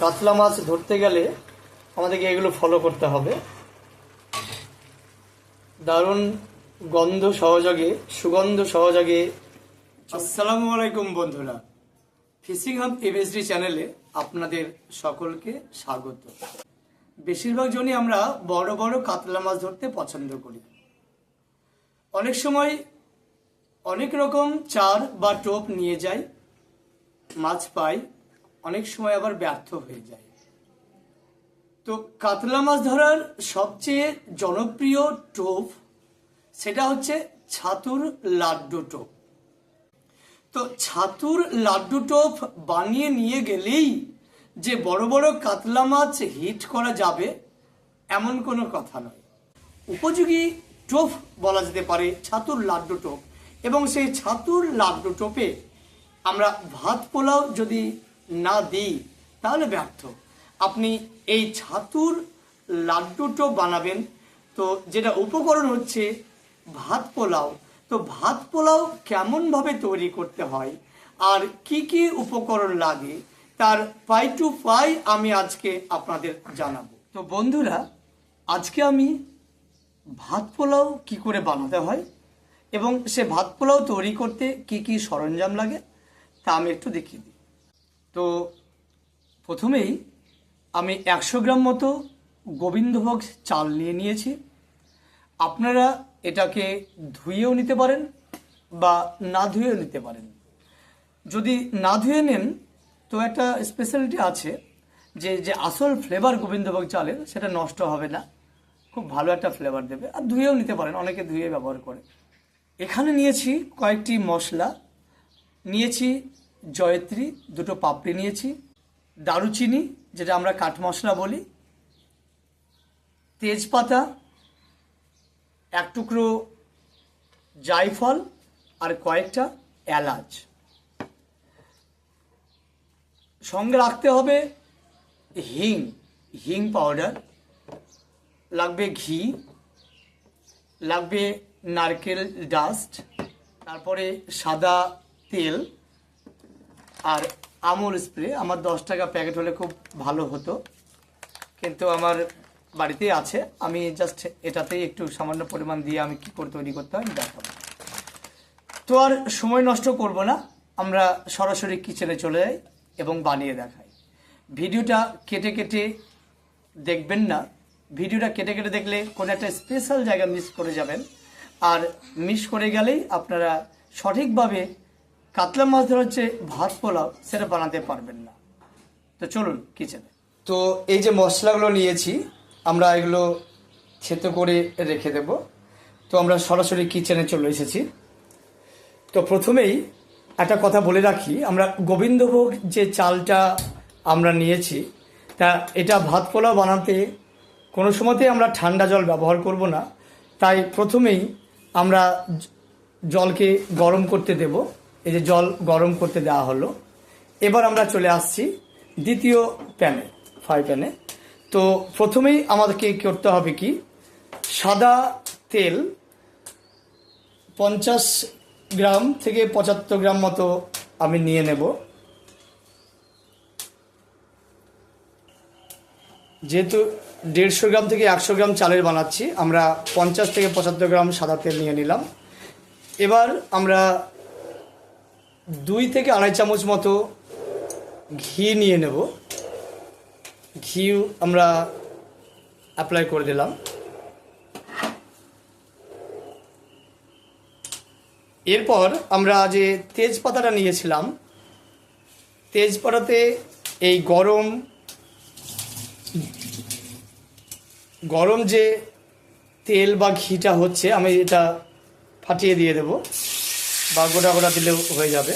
কাতলা মাছ ধরতে গেলে আমাদেরকে এগুলো ফলো করতে হবে। দারুণ গন্ধ সহযোগে, সুগন্ধ সহযোগে। আসসালামু আলাইকুম বন্ধুরা। ফিশিং হাব এমএসডি চ্যানেলে আপনাদের সকলকে স্বাগত। বেশিরভাগ জনই আমরা বড় বড় কাতলা মাছ ধরতে পছন্দ করি। অনেক সময় অনেক রকম চার বা টোপ নিয়ে যাই, মাছ পাই অনেক সময় আবার ব্যর্থ হয়ে যায়। তো কাতলা মাছ ধরার সবচেয়ে জনপ্রিয় টোপ সেটা হচ্ছে ছাতুর লাড্ডু টোপ। তো ছাতুর লাড্ডু টোপ বানিয়ে নিয়ে গেলেই যে বড় বড় কাতলা মাছ হিট করা যাবে, এমন কোনো কথা নয়। উপযোগী টোপ বলা যেতে পারে ছাতুর লাড্ডু টোপ। এবং সেই ছাতুর লাড্ডু টোপে আমরা ভাত পোলাও যদি না দিই, তাহলে ব্যর্থ। আপনি এই ছাতুর লাড্ডু টোপ বানাবেন, তো যেটা উপকরণ হচ্ছে ভাত পোলাও। তো ভাত পোলাও কেমনভাবে তৈরি করতে হয়, আর কি কি উপকরণ লাগে, তার পাই টু পাই আমি আজকে আপনাদের জানাব। তো বন্ধুরা, আজকে আমি ভাত পোলাও কি করে বানাতে হয়, এবং সে ভাত পোলাও তৈরি করতে কি কি সরঞ্জাম লাগে, তা আমি একটু দেখিয়ে দিই। তো প্রথমেই আমি একশো গ্রাম মতো গোবিন্দভোগ চাল নিয়ে নিয়েছি। আপনারা এটাকে ধুয়েও নিতে পারেন বা না ধুয়েও নিতে পারেন। যদি না ধুয়ে নেন, তো একটা স্পেশালিটি আছে যে যে আসল ফ্লেভার গোবিন্দভোগ চালের, সেটা নষ্ট হবে না। খুব ভালো একটা ফ্লেভার দেবে। আর ধুয়েও নিতে পারেন, অনেকে ধুয়ে ব্যবহার করে। এখানে নিয়েছি কয়েকটি মশলা। নিয়েছি জয়ত্রী, দুটো পাপড়ি নিয়েছি, দারুচিনি, যেটা আমরা কাঠ মশলা বলি, তেজপাতা, এক টুকরো জায়ফল আর কয়েকটা এলাচ। সঙ্গে রাখতে হবে হিং হিং পাউডার, লাগবে ঘি, লাগবে নারকেল ডাস্ট, তারপরে সাদা তেল আর আমুল স্প্রে আমার দশ টাকা প্যাকেট হলে খুব ভালো হতো। কিন্তু আমার বাড়িতেই আছে। আমি জাস্ট এটাতেই একটু সামান্য পরিমাণ দিয়ে আমি কি করে তৈরি করতে হয় আমি দেখাবো। তো আর সময় নষ্ট করব না। আমরা সরাসরি কিচেনে চলে যাই এবং বানিয়ে দেখাই। ভিডিওটা কেটে কেটে দেখবেন না। ভিডিওটা কেটে কেটে দেখলে কোনো একটা স্পেশাল জায়গা মিস করে যাবেন। আর মিস করে গেলেই আপনারা সঠিকভাবে কাতলা মাছ ধরার যে ভাত পোলাও সেটা বানাতে পারবেন না। তো চলুন কিচেনে তো এই যে মশলাগুলো নিয়েছি, আমরা এগুলো থেতো করে রেখে দেব। তো আমরা সরাসরি কিচেনে চলে এসেছি। তো প্রথমেই একটা কথা বলে রাখি, আমরা গোবিন্দভোগ যে চালটা আমরা নিয়েছি, তা এটা ভাত পোলাও বানাতে কোনো সময়তেই আমরা ঠান্ডা জল ব্যবহার করব না। তাই প্রথমেই আমরা জলকে গরম করতে দেব। এই যে জল গরম করতে দেওয়া হলো। এবার আমরা চলে আসছি দ্বিতীয় প্যানে ফ্রাই প্যানে। তো প্রথমেই আমাদেরকে করতে হবে কি? সাদা তেল পঞ্চাশ গ্রাম থেকে পঁচাত্তর গ্রাম মতো আমি নিয়ে নেব। যেহেতু দেড়শো গ্রাম থেকে একশো গ্রাম চালের বানাচ্ছি, আমরা পঞ্চাশ থেকে পঁচাত্তর গ্রাম সাদা তেল নিয়ে নিলাম। এবার আমরা দুই থেকে আড়াই চামচ মতো ঘি নিয়ে নেব। ঘি আমরা অ্যাপ্লাই করে দিলাম। এরপর আমরা যে তেজপাতাটা নিয়েছিলাম, তেজপাতাতে এই গরম গরম যে তেল বা ঘিটা হচ্ছে, আমি এটা ফাটিয়ে দিয়ে দেব। বা গোটা গোটা দিলেও হয়ে যাবে।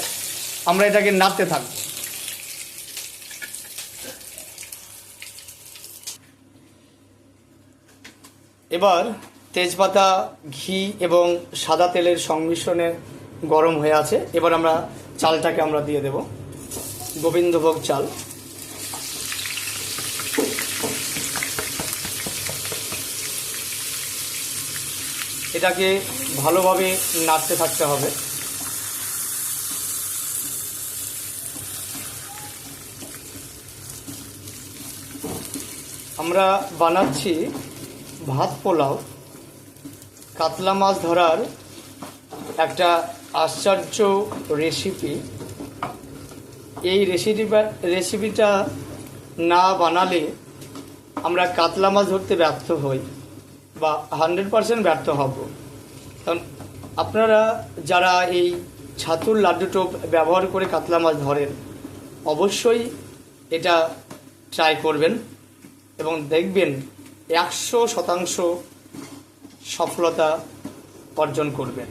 আমরা এটাকে নাড়তে থাকব। এবার তেজপাতা, ঘি এবং সাদা তেলের সংমিশ্রণে গরম হয়ে আছে। এবার আমরা চালটাকে আমরা দিয়ে দেব। গোবিন্দভোগ চাল। এটাকে ভালোভাবে নাড়তে থাকতে হবে। আমরা বানাচ্ছি ভাত পোলাও। কাতলা মাছ ধরার একটা আশ্চর্য রেসিপি এই রেসিপি রেসিপিটা না বানালে আমরা কাতলা মাছ ধরতে ব্যর্থ হই বা হান্ড্রেড পারসেন্ট ব্যর্থ হব। কারণ আপনারা যারা এই ছাতুর লাড্ডু টোপ ব্যবহার করে কাতলা মাছ ধরেন, অবশ্যই এটা ট্রাই করবেন। এবং দেখবেন একশো শতাংশ সফলতা অর্জন করবেন।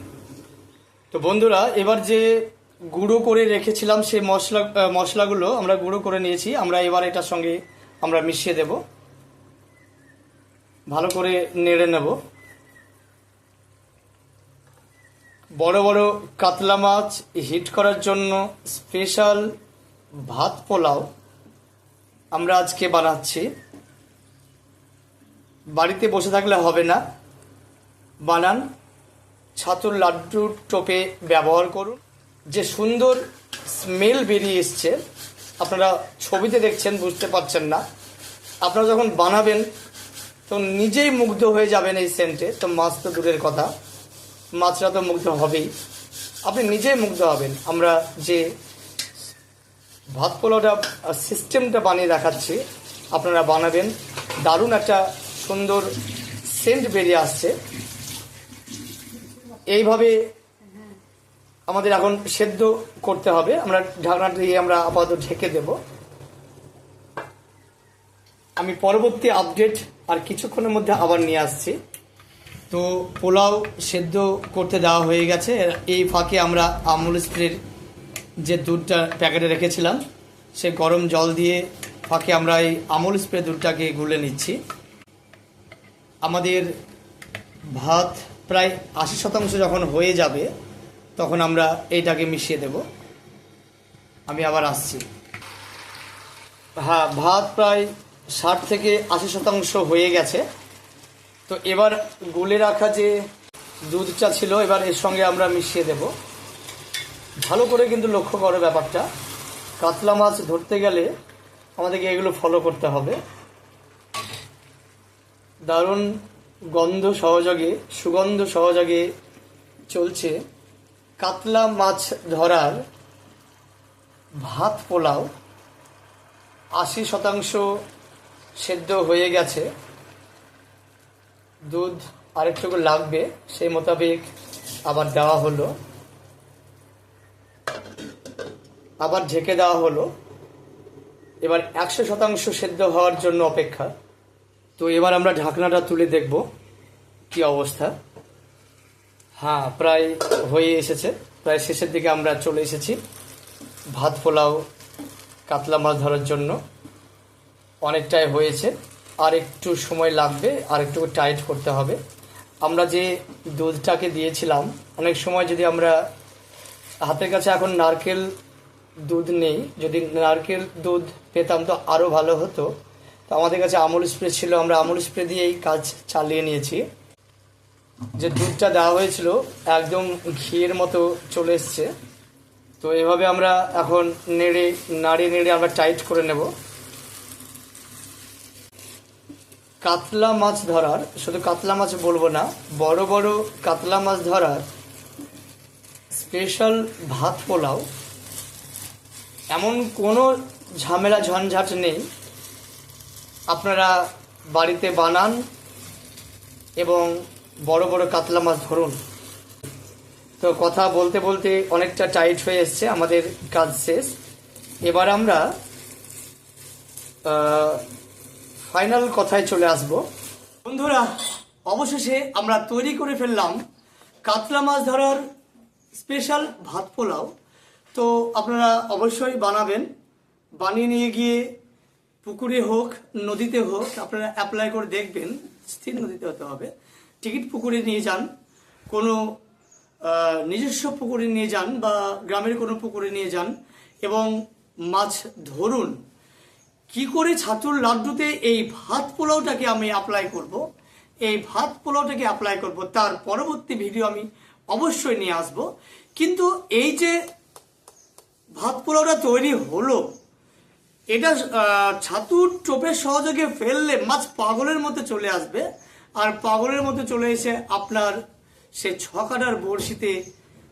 তো বন্ধুরা, এবার যে গুঁড়ো করে রেখেছিলাম সেই মশলা মশলাগুলো আমরা গুঁড়ো করে নিয়েছি। আমরা এবার এটার সঙ্গে আমরা মিশিয়ে দেব। ভালো করে নেড়ে নেব। বড় বড় কাতলা মাছ হিট করার জন্য স্পেশাল ভাত পোলাও আমরা আজকে বানাচ্ছি। বাড়িতে বসে থাকলে হবে না। বানান, ছাতুর লাড্ডু টোপে ব্যবহার করুন। যে সুন্দর স্মেল বেরিয়ে এসছে, আপনারা ছবিতে দেখছেন, বুঝতে পারছেন না। আপনারা যখন বানাবেন তো নিজেই মুগ্ধ হয়ে যাবেন এই সেন্টে তো মাছ তো দূরের কথা। মাছরা তো মুগ্ধ হবেই। আপনি নিজেই মুগ্ধ হবেন। আমরা যে ভাত পোলাওটা সিস্টেমটা বানিয়ে দেখাচ্ছি, আপনারা বানাবেন। দারুণ একটা সুন্দর সেন্ট বেরিয়ে আসছে। এইভাবে আমাদের এখন সেদ্ধ করতে হবে। আমরা ঢাকনাটা দিয়ে আমরা আপাতত ঢেকে দেব। আমি পরবর্তী আপডেট আর কিছুক্ষণের মধ্যে আবার নিয়ে আসছি। তো পোলাও সেদ্ধ করতে দেওয়া হয়ে গেছে। এই ফাঁকে আমরা আমুল স্প্রের যে দুধটা প্যাকেটে রেখেছিলাম, সে গরম জল দিয়ে ফাঁকে আমরা এই আমুল স্প্রে দুধটাকে গুলে নিচ্ছি। আমাদের ভাত প্রায় আশি শতাংশ যখন হয়ে যাবে, তখন আমরা এইটাকে মিশিয়ে দেব। আমি আবার আসছি। হ্যাঁ ভাত প্রায় ষাট থেকে আশি শতাংশ হয়ে গেছে। তো এবার গুলে রাখা যে দুধটা ছিল, এবার এর সঙ্গে আমরা মিশিয়ে দেব। ভালো করে কিন্তু লক্ষ্য করো ব্যাপারটা। কাতলা মাছ ধরতে গেলে আমাদেরকে এগুলো ফলো করতে হবে। দারুণ গন্ধ সহযোগে, সুগন্ধ সহযোগে চলছে কাতলা মাছ ধরার ভাত পোলাও। আশি শতাংশ সেদ্ধ হয়ে গেছে। দুধ আরেকটুকু লাগবে, সেই মোতাবেক আবার দেওয়া হলো। আবার ঢেকে দেওয়া হলো। এবার একশো শতাংশ সেদ্ধ হওয়ার জন্য অপেক্ষা। তো এবার আমরা ঢাকনাটা তুলে দেখব কি অবস্থা। হ্যাঁ প্রায় হয়ে এসেছে। প্রায় শেষের দিকে আমরা চলে এসেছি ভাত পোলাও কাতলা মাছ ধরার জন্য। অনেকটাই হয়েছে। আর একটু সময় লাগবে, আর একটু টাইট করতে হবে। আমরা যে দুধটাকে দিয়েছিলাম, অনেক সময় যদি আমরা হাতের কাছে এখন নারকেল দুধ নেই, যদি নারকেল দুধ পেতাম তো আরও ভালো হতো। তো আমাদের কাছে আমুল স্প্রে ছিল, আমরা আমুল স্প্রে দিয়েই কাজ চালিয়ে নিয়েছি। যে দুধটা দেওয়া হয়েছিল, একদম ঘিয়ের মতো চলে এসছে। তো এভাবে আমরা এখন নেড়ে, নাড়িয়ে নেড়ে আমরা টাইট করে নেব। কাতলা মাছ ধরার, শুধু কাতলা মাছ বলব না, বড় বড় কাতলা মাছ ধরার স্পেশাল ভাত পোলাও। এমন কোনো ঝামেলা, ঝঞ্ঝাট নেই। আপনারা বাড়িতে বানান এবং বড় বড় কাতলা মাছ ধরুন। তো কথা বলতে বলতে অনেকটা টাইট হয়ে এসছে আমাদের কাজ শেষ। এবার আমরা ফাইনাল কথায় চলে আসব। বন্ধুরা, অবশেষে আমরা তৈরি করে ফেললাম কাতলা মাছ ধরার স্পেশাল ভাত পোলাও। তো আপনারা অবশ্যই বানাবেন। বানিয়ে নিয়ে গিয়ে পুকুরে হোক, নদীতে হোক, আপনারা অ্যাপ্লাই করে দেখবেন, স্থির নদীতে হতে হবে। টিকিট পুকুরে নিয়ে যান, কোনো নিজস্ব পুকুরে নিয়ে যান বা গ্রামের কোনো পুকুরে নিয়ে যান এবং মাছ ধরুন। কি করে ছাতুর লাড্ডুতে এই ভাত পোলাওটাকে আমি অ্যাপ্লাই করব? এই ভাত পোলাওটাকে অ্যাপ্লাই করব, তার পরবর্তী ভিডিও আমি অবশ্যই নিয়ে আসব। কিন্তু এই যে ভাত পোলাওটা তৈরি হলো এটা ছাতুর টোপের সহযোগে ফেললে মাছ পাগলের মতো চলে আসবে। আর পাগলের মতো চলে এসে আপনার সে ছকাটার বড়শিতে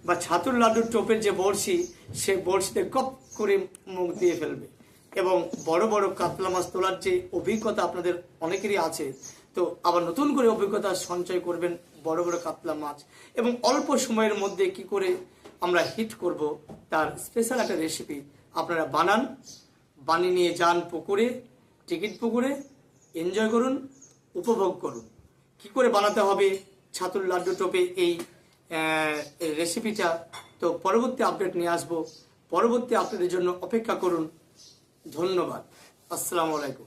বা ছাতুর লাড্ডুর টোপের যে বড়শি, সে বড়শিতে কপ করে মুখ দিয়ে ফেলবে। এবং বড় বড় কাতলা মাছ তোলার যে অভিজ্ঞতা আপনাদের অনেকেরই আছে, তো আবার নতুন করে অভিজ্ঞতা সঞ্চয় করবেন বড় বড় কাতলা মাছ। এবং অল্প সময়ের মধ্যে কি করে আমরা হিট করব তার স্পেশাল একটা রেসিপি আপনারা বানান। বানিয়ে নিয়ে যান পুকুরে, টিকিট পুকুরে, এনজয় করুন, উপভোগ করুন। কি করে বানাতে হবে ছাতুর লাড্ডু টোপে এই রেসিপিটা তো পরবর্তী আপডেট নিয়ে আসব। পরবর্তী আপডেটের জন্য অপেক্ষা করুন। ধন্যবাদ। আসসালামু আলাইকুম।